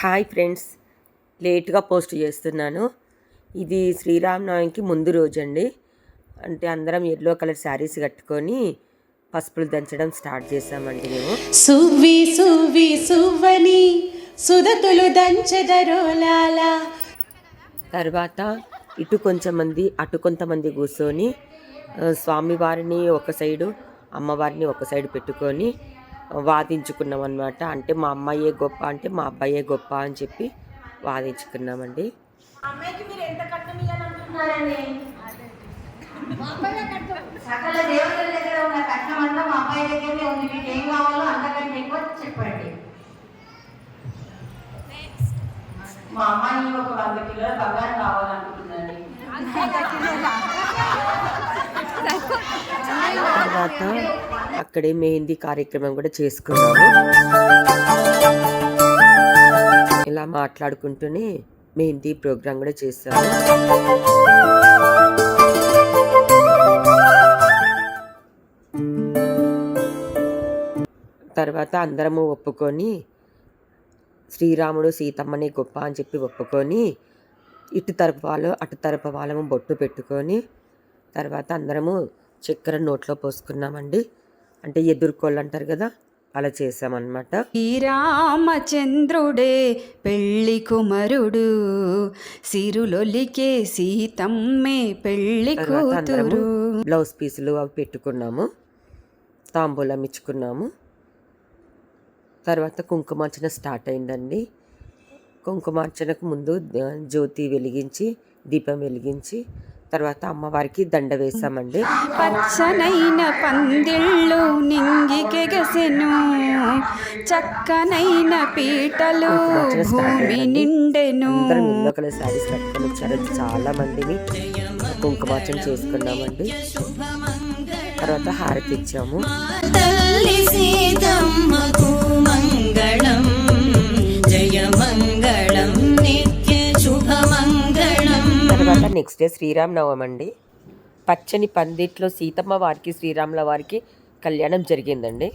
Hi friends. లేట్గా post చేస్తున్నాను. ఇది శ్రీరామనవమికి ముందు రోజు అండి అంటే అందరం ఎల్లో కలర్ శారీస్ కట్టుకొని పసుపులు దంచడం స్టార్ట్ చేసామండి మేము. సువ్వి సువ్వి సువ్వని సుదతులు దంచెదరోలాల తర్వాత ఇటు కొంచెం మంది అటు కొంతమంది కూర్చొని స్వామివారిని ఒక సైడు అమ్మవారిని ఒక సైడు పెట్టుకొని వాదించుకున్నాం అనమాట అంటే మా అమ్మాయే గొప్ప అంటే మా అబ్బాయే గొప్ప అని చెప్పి వాదించుకున్నామండి. సకల దేవతల దగ్గర ఉన్న కట్నం అంతా మా అబ్బాయి దగ్గరనే ఉంది. మీకు ఏం కావాలో అంతకంటే ఎక్కువ చెప్పండి. మా అమ్మాయి ఒక వంద కిలోల బంగారం కావాలనుకుంటుందండి తర్వాత అక్కడే మెహందీ కార్యక్రమం కూడా చేసుకున్నాము. ఇలా మాట్లాడుకుంటూనే మెహందీ ప్రోగ్రాం కూడా చేశాము. తర్వాత అందరము ఒప్పుకొని శ్రీరాముడు సీతమ్మని గొప్ప అని చెప్పి ఒప్పుకొని ఇటు తరపు వాళ్ళు అటు తరపు వాళ్ళము బొట్టు పెట్టుకొని తర్వాత అందరము చక్కెర నోట్లో పోసుకున్నామండి. అంటే ఎదుర్కోళ్ళు అంటారు కదా అలా చేసామన్నమాట శ్రీరామచంద్రుడే పెళ్ళి కుమరుడు సిరులొలికే సీతమ్మే పెళ్ళి కూతురు. బ్లౌజ్ పీసులు అవి పెట్టుకున్నాము తాంబూలం ఇచ్చుకున్నాము. తర్వాత కుంకుమార్చన స్టార్ట్ అయిందండి. కుంకుమార్చనకు ముందు జ్యోతి వెలిగించి దీపం వెలిగించి తర్వాత అమ్మవారికి దండ వేసామండి పచ్చనైన పందిళ్ళు నింగికెగసెను చక్కనైన పీటలు భూమి నిండెను. అందరం ఎల్లో కలర్ శారీస్ కట్టుకొని వచ్చారు. చాలా మందిని కుంకుమార్చన చేసుకున్నామండి. తర్వాత హారతి ఇచ్చాము. తల్లి సీతమ్మకు నెక్స్ట్ డే శ్రీరామనవమి అండి. పచ్చని పందిట్లో సీతమ్మ వారికి శ్రీరాముల వారికి కళ్యాణం జరిగిందండి.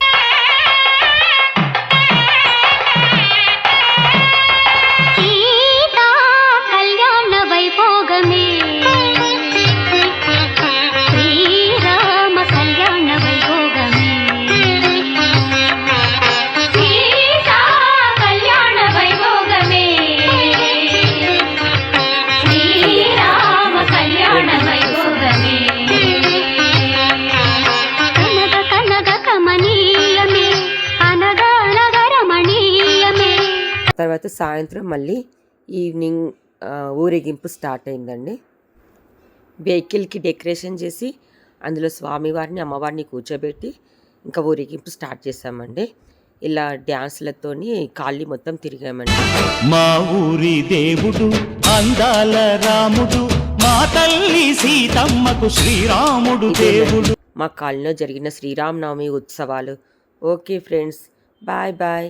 తర్వాత సాయంత్రం మళ్ళీ ఈవినింగ్ ఊరేగింపు స్టార్ట్ అయిందండి. వెహికల్కి డెకరేషన్ చేసి అందులో స్వామివారిని అమ్మవారిని కూర్చోబెట్టి ఇంకా ఊరేగింపు స్టార్ట్ చేసామండి. ఇలా డ్యాన్స్లతోని కాళ్ళి మొత్తం తిరిగామండి. మా ఊరి దేవుడు అందాల రాముడు మా తల్లి సీతమ్మకు శ్రీరాముడు దేవుడు. మా కాలనీలో జరిగిన శ్రీరామనవమి ఉత్సవాలు. Okay friends bye bye.